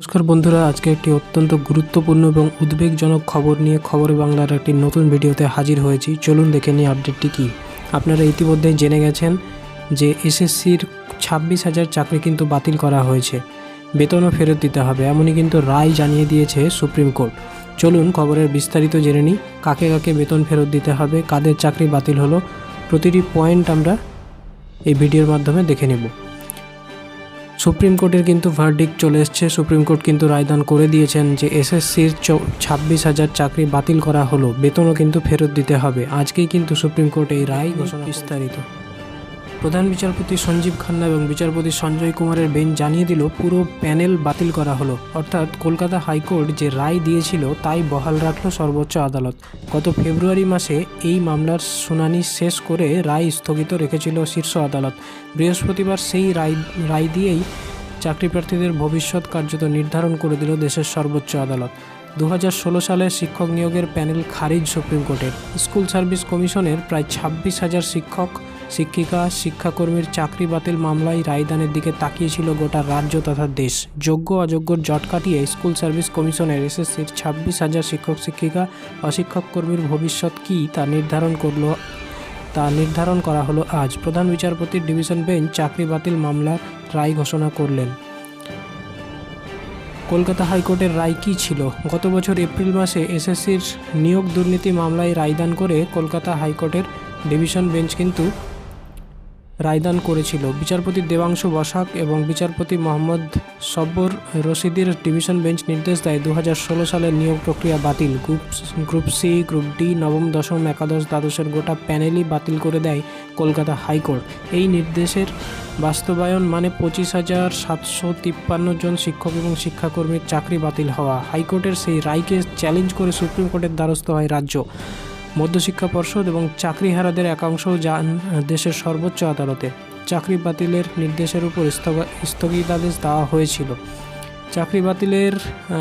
নমস্কার বন্ধুরা, আজকে একটি অত্যন্ত গুরুত্বপূর্ণ এবং উদ্বেগজনক খবর নিয়ে খবরে বাংলার একটি নতুন ভিডিওতে হাজির হয়েছি। চলুন দেখে নিই আপডেটটি কী। আপনারা ইতিমধ্যেই জেনে গেছেন যে এসএসসির ছাব্বিশ হাজার চাকরি কিন্তু বাতিল করা হয়েছে। বেতনও ফেরত দিতে হবে, এমনই কিন্তু রায় জানিয়ে দিয়েছে সুপ্রিম কোর্ট। চলুন খবরের বিস্তারিত জেনে নিই, কাকে কাকে বেতন ফেরত দিতে হবে, কাদের চাকরি বাতিল হলো, প্রতিটি পয়েন্ট আমরা এই ভিডিওর মাধ্যমে দেখে নেব। সুপ্রিম কোর্টের কিন্তু ভার্ডিক চলে এসছে। সুপ্রিম কোর্ট কিন্তু রায়দান করে দিয়েছেন যে এসএসসির ছাব্বিশ হাজার চাকরি বাতিল করা হলো। বেতনও কিন্তু ফেরত দিতে হবে। আজকেই কিন্তু সুপ্রিম কোর্ট এই রায় ঘোষণা বিস্তারিত। প্রধান বিচারপতি সঞ্জীব খান্না এবং বিচারপতি সঞ্জয় কুমারের বেঞ্চ জানিয়ে দিল, পুরো প্যানেল বাতিল করা হলো। অর্থাৎ কলকাতা হাইকোর্ট যে রায় দিয়েছিল, তাই বহাল রাখল সর্বোচ্চ আদালত। গত ফেব্রুয়ারি মাসে এই মামলার শুনানি শেষ করে রায় স্থগিত রেখেছিল শীর্ষ আদালত। বৃহস্পতিবার সেই রায় রায় দিয়েই চাকরি প্রার্থীদের ভবিষ্যৎ কার্যত নির্ধারণ করে দিল দেশের সর্বোচ্চ আদালত। দু হাজার ষোলো সালে শিক্ষক নিয়োগের প্যানেল খারিজ সুপ্রিম কোর্টের। স্কুল সার্ভিস কমিশনের প্রায় ছাব্বিশ হাজার শিক্ষক শিক্ষিকা, শিক্ষাকর্মীর চাকরি বাতিল মামলায় রায়দানের দিকে তাকিয়েছিল গোটা রাজ্য তথা দেশ। যোগ্য অযোগ্যর জট কাটিয়ে স্কুল সার্ভিস কমিশনের এসএসসির ছাব্বিশ হাজার শিক্ষক, শিক্ষিকা অশিক্ষক কর্মীর ভবিষ্যৎ কী তা নির্ধারণ করল, তা নির্ধারণ করা হলো আজ। প্রধান বিচারপতির ডিভিশন বেঞ্চ চাকরি বাতিল মামলার রায় ঘোষণা করলেন। কলকাতা হাইকোর্টের রায় কী ছিল? গত বছর এপ্রিল মাসে এসএসসির নিয়োগ দুর্নীতি মামলায় রায়দান করে কলকাতা হাইকোর্টের ডিভিশন বেঞ্চ কিন্তু রায়দান করেছিল। বিচারপতি দেবাংশু বসাক এবং বিচারপতি মোহাম্মদ সব্বর রশিদির ডিভিশন বেঞ্চ নির্দেশ দেয় দু ষোলো সালের নিয়োগ প্রক্রিয়া বাতিল। Group group C, group D নবম, দশম, একাদশ, দ্বাদশের গোটা প্যানেলই বাতিল করে দেয় কলকাতা হাইকোর্ট। এই নির্দেশের বাস্তবায়ন মানে পঁচিশ হাজার সাতশো তিপ্পান্ন জন শিক্ষক এবং শিক্ষাকর্মীর চাকরি বাতিল হওয়া। হাইকোর্টের সেই রায়কে চ্যালেঞ্জ করে সুপ্রিম কোর্টের দ্বারস্থ হয় রাজ্য। মধ্যশিক্ষা পর্ষদ এবং চাকরিহারাদের একাংশ যান দেশের সর্বোচ্চ আদালতে। চাকরি বাতিলের নির্দেশের উপর স্থগ- স্থগিতাদেশ দেওয়া হয়েছিল। চাকরি বাতিলের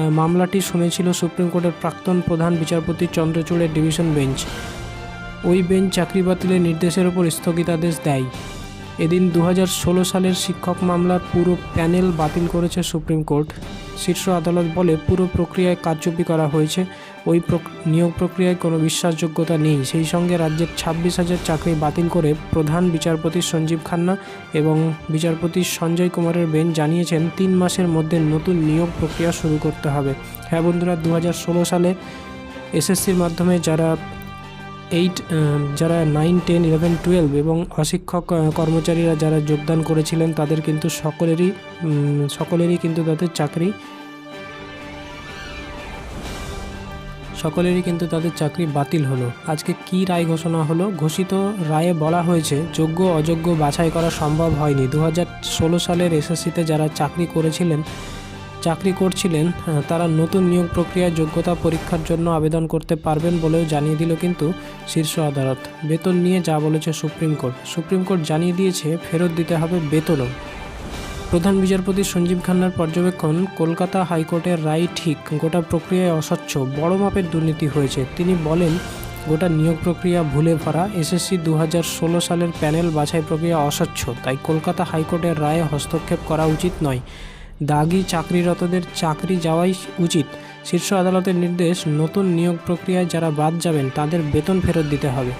মামলাটি শুনেছিল সুপ্রিম কোর্টের প্রাক্তন প্রধান বিচারপতি চন্দ্রচূড়ের ডিভিশন বেঞ্চ। ওই বেঞ্চ চাকরি বাতিলের নির্দেশের উপর স্থগিতাদেশ দেয়। এদিন দু হাজার ষোলো সালের শিক্ষক মামলার পুরো প্যানেল বাতিল করেছে সুপ্রিম কোর্ট। শীর্ষ আদালত বলে পুরো প্রক্রিয়ায় কারচুপি করা হয়েছে। ওই নিয়োগ প্রক্রিয়ায় কোনো বিশ্বাসযোগ্যতা নেই। সেই সঙ্গে রাজ্যের ছাব্বিশ হাজার চাকরি বাতিল করে প্রধান বিচারপতি সঞ্জীব খান্না এবং বিচারপতি সঞ্জয় কুমারের বেঞ্চ জানিয়েছেন, তিন মাসের মধ্যে নতুন নিয়োগ প্রক্রিয়া শুরু করতে হবে। হ্যাঁ বন্ধুরা দু হাজার ষোলো সালে এসএসসির মাধ্যমে যারা এইট যারা নাইন, টেন, ইলেভেন, টুয়েলভ এবং অশিক্ষক কর্মচারীরা যারা যোগদান করেছিলেন, তাদের কিন্তু সকলেরই সকলেরই কিন্তু তাদের চাকরি। সকলেরই কিন্তু তাদের চাকরি বাতিল হলো। আজকে কি রায় ঘোষণা হলো? ঘোষিত রায়ে বলা হয়েছে, যোগ্য অযোগ্য বাছাই করা সম্ভব হয়নি। দু হাজার ষোলো সালের এসএসসিতে যারা চাকরি করেছিলেন চাকরি করছিলেন তারা নতুন নিয়োগ প্রক্রিয়ায় যোগ্যতা পরীক্ষার জন্য আবেদন করতে পারবেন বলেও জানিয়ে দিল কিন্তু শীর্ষ আদালত। বেতন নিয়ে যা বলেছে সুপ্রিম কোর্ট। সুপ্রিম কোর্ট জানিয়ে দিয়েছে ফেরত দিতে হবে বেতনও। প্রধান বিচারপতি সঞ্জীব খান্নার পর্যবেক্ষণ, কলকাতা হাইকোর্টের রায় ঠিক, গোটা প্রক্রিয়ায় অস্বচ্ছ, বড় মাপের দুর্নীতি হয়েছে। তিনি বলেন, গোটা নিয়োগ প্রক্রিয়া ভুলে ভরা, এসএসসি দু হাজার ষোলো সালের প্যানেল বাছাই প্রক্রিয়া অস্বচ্ছ, তাই কলকাতা হাইকোর্টের রায়ে হস্তক্ষেপ করা উচিত নয়। দাগি চাকরিরতদের চাকরি যাওয়াই উচিত। শীর্ষ আদালতের নির্দেশ, নতুন নিয়োগ প্রক্রিয়ায় যারা বাদ যাবেন, তাদের বেতন ফেরত দিতে হবে।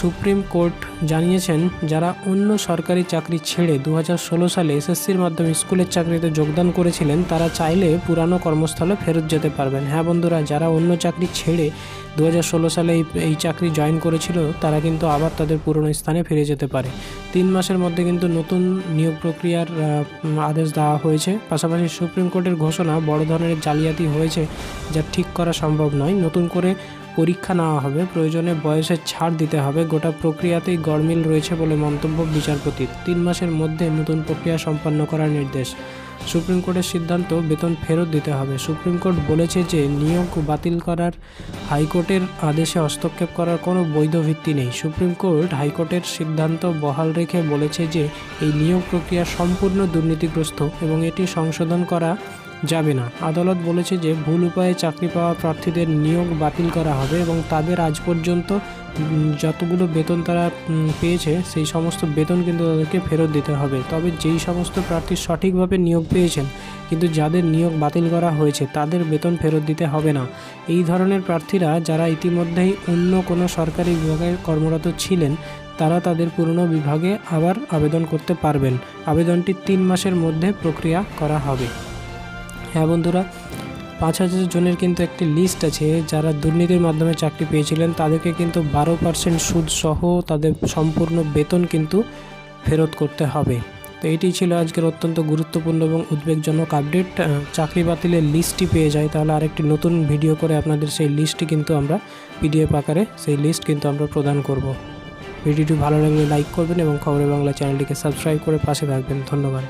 সুপ্রিম কোর্ট জানিয়েছেন, যারা অন্য সরকারি চাকরি ছেড়ে দু হাজার ষোলো সালে এসএসসির মাধ্যমে স্কুলের চাকরিতে যোগদান করেছিলেন, তারা চাইলে পুরানো কর্মস্থলে ফেরত যেতে পারবেন। হ্যাঁ বন্ধুরা, যারা অন্য চাকরি ছেড়ে দু হাজার ষোলো সালে এই এই চাকরি জয়েন করেছিল, তারা কিন্তু আবার তাদের পুরনো স্থানে ফিরে যেতে পারে। তিন মাসের মধ্যে কিন্তু নতুন নিয়োগ প্রক্রিয়ার আদেশ দেওয়া হয়েছে। পাশাপাশি সুপ্রিম কোর্টের ঘোষণা বড় ধরনের জালিয়াতি হয়েছে, যা ঠিক করা সম্ভব নয়। নতুন করে পরীক্ষা নেওয়া হবে, প্রয়োজনে বয়সের ছাড় দিতে হবে। গোটা প্রক্রিয়াতেই গড়মিল রয়েছে বলে মন্তব্য বিচারপতির তিন মাসের মধ্যে নতুন প্রক্রিয়া সম্পন্ন করার নির্দেশ। সুপ্রিম কোর্টের সিদ্ধান্ত, বেতন ফেরত দিতে হবে। সুপ্রিম কোর্ট বলেছে যে, নিয়োগ বাতিল করার হাইকোর্টের আদেশে হস্তক্ষেপ করার কোনো বৈধ ভিত্তি নেই। সুপ্রিম কোর্ট হাইকোর্টের সিদ্ধান্ত বহাল রেখে বলেছে যে, এই নিয়োগ প্রক্রিয়া সম্পূর্ণ দুর্নীতিগ্রস্ত এবং এটি সংশোধন করা যাবে না। আদালত বলেছে যে ভুল উপায়ে চাকরি পাওয়া প্রার্থীদের নিয়োগ বাতিল করা হবে এবং তাদের আজ পর্যন্ত যতগুলো বেতন তারা পেয়েছে, সেই সমস্ত বেতন কিন্তু তাদেরকে ফেরত দিতে হবে। তবে যেই সমস্ত প্রার্থী সঠিকভাবে নিয়োগ পেয়েছেন, কিন্তু যাদের নিয়োগ বাতিল করা হয়েছে, তাদের বেতন ফেরত দিতে হবে না। এই ধরনের প্রার্থীরা যারা ইতিমধ্যেই অন্য কোনো সরকারি বিভাগে কর্মরত ছিলেন, তারা তাদের পুরনো বিভাগে আবার আবেদন করতে পারবেন। আবেদনটি তিন মাসের মধ্যে প্রক্রিয়া করা হবে। হ্যাঁ বন্ধুরা, পাঁচ হাজার জনের কিন্তু একটি লিস্ট আছে যারা দুর্নীতির মাধ্যমে চাকরি পেয়েছিলেন। তাদেরকে কিন্তু বারো পার্সেন্ট সুদ সহ তাদের সম্পূর্ণ বেতন কিন্তু ফেরত করতে হবে। তো এটি ছিল আজকের অত্যন্ত গুরুত্বপূর্ণ এবং উদ্বেগজনক আপডেট চাকরি বাতিলের লিস্টটি পেয়ে যায় তাহলে আরেকটি নতুন ভিডিও করে আপনাদের সেই লিস্টটি কিন্তু আমরা পিডিএফ আকারে সেই লিস্ট কিন্তু আমরা প্রদান করব। ভিডিওটি ভালো লাগলে লাইক করবেন এবং খবরের বাংলা চ্যানেলটিকে সাবস্ক্রাইব করে পাশে থাকবেন। ধন্যবাদ।